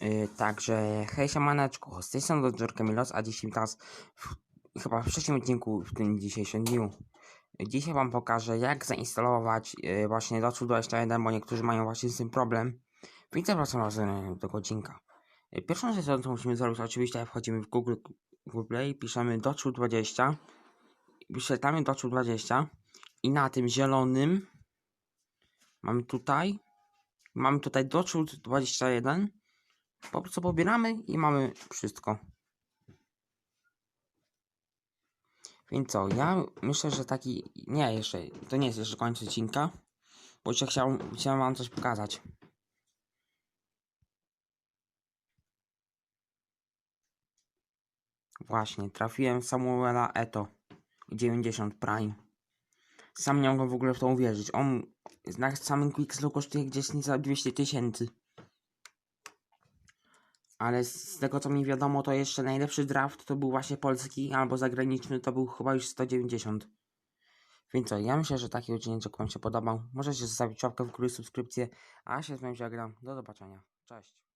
Yy, także hej siemaneczko, z tej strony Dodger Milos, a dzisiaj teraz w, chyba w trzecim odcinku w tym dzisiejszym dniu. Dzisiaj wam pokażę jak zainstalować yy, właśnie Dotsu 21, bo niektórzy mają właśnie z tym problem. Więc zapraszam was do tego odcinka. Yy, pierwszą rzeczą co musimy zrobić oczywiście wchodzimy w Google, Google Play, piszemy Dotsu 20, wyświetlamy Dotsu 20 i na tym zielonym mamy tutaj mamy tutaj Dotsu 21 po prostu pobieramy i mamy wszystko. Więc co, ja myślę, że taki. Nie, jeszcze. To nie jest jeszcze koniec odcinka. Bo jeszcze chciałem, chciałem wam coś pokazać. Właśnie, trafiłem Samuela Eto 90 Prime. Sam nie mogłem w ogóle w to uwierzyć. On na samym Quickslow kosztuje gdzieś nieco 200 tysięcy. Ale z tego co mi wiadomo, to jeszcze najlepszy draft to był właśnie polski albo zagraniczny, to był chyba już 190. Więc co, ja myślę, że taki odcinek Wam się podobał. Możecie zostawić łapkę w górę, subskrypcję, a się z wami żegnam. Do zobaczenia. Cześć.